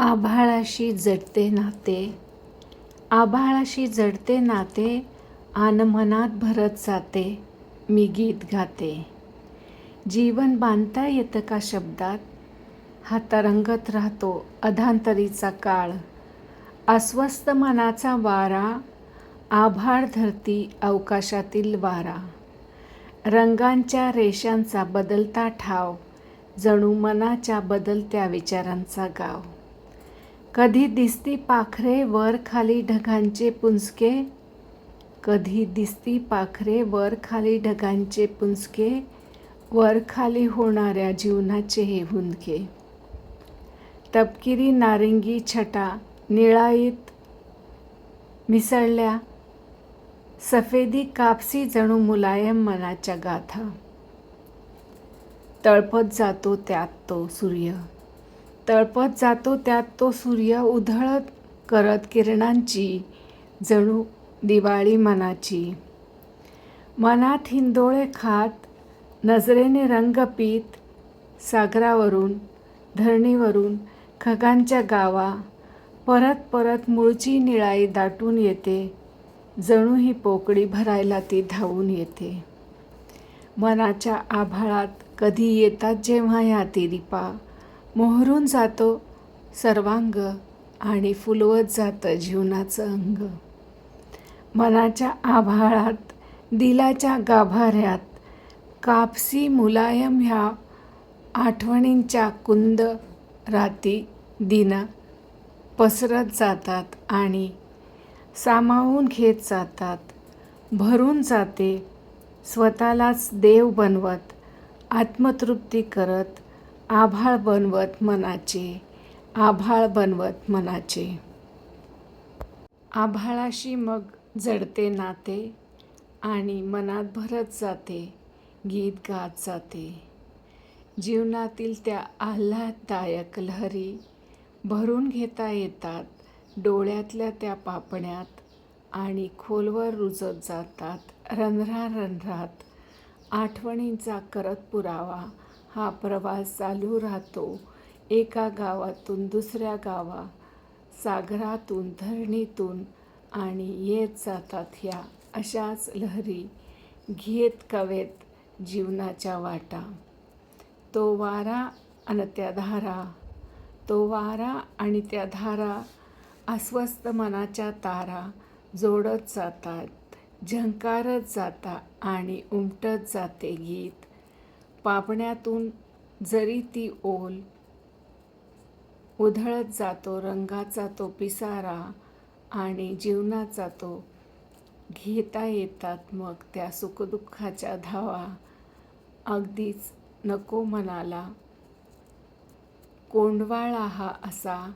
आभाळाशी जडते नाते. आभाळाशी जडते नाते आन मनात भरत जाते मी गीत गाते. जीवन बांधता येतं का शब्दात? हा तरंगत राहतो अधांतरीचा काळ. अस्वस्थ मनाचा वारा आभाळ धरती अवकाशातील वारा. रंगांच्या रेषांचा बदलता ठाव जणू मनाच्या बदलत्या विचारांचा गाव. कधी दिसती पाखरे वर खाली ढगांचे पुंजके? कधी दिसती पाखरे वर खाली ढगांचे पुंजके? वर खाली होणाऱ्या जीवनाचे हे हुंदके. तपकिरी नारिंगी छटा निळाईत मिसळल्या. सफेदी कापसी जणू मुलायम मनाच्या गाथा. तळपत जातो त्यात तो सूर्य. तळपत जातो त्यात तो सूर्य उधळत करत किरणांची जणू दिवाळी मनाची. मनात हिंदोळे खात नजरेने रंग पीत सागरावरून धरणीवरून खगांच्या गावा परत परत मूळची निळाई दाटून येते जणू ही पोकळी भरायला ती धावून येते. मनाच्या आभाळात कधी येतात जेव्हा या तिरिपा मोहरून जातो सर्वांग आणि फुलवत जातं जीवनाचं अंग. मनाच्या आभाळात दिलाच्या गाभाऱ्यात कापसी मुलायम ह्या आठवणींच्या कुंद राती दिन पसरत जातात आणि सामावून घेत जातात. भरून जाते स्वतःलाच देव बनवत आत्मतृप्ती करत आभाळ बनवत मनाचे आभाळ बनवत मनाचे. आभाळाशी मग जडते नाते आणि मनात भरत जाते गीत गात जाते. जीवनातील त्या आल्हाददायक लहरी भरून घेता येतात डोळ्यातल्या त्या पापण्यात आणि खोलवर रुजत जातात रंध्रा रंध्रात आठवणींचा करत पुरावा हा प्रवास चालू राहतो. एका गावातून दुसऱ्या गावा सागरातून धरणीतून आणि येत जातात ह्या अशाच लहरी घेत कवेत जीवनाच्या वाटा. तो वारा आणि त्या धारा तो वारा आणि त्या धारा अस्वस्थ मनाच्या तारा जोडत जातात झंकारत जाता आणि उमटत जाते गीत. पापण्यातून जरी ती ओल उधळत जातो रंगाचा तो पिसारा आणि जीवनाचा तो घेता येतात मग त्या सुखदुःखाच्या धावा. अगदीच नको मनाला. कोंडवाळा हा असा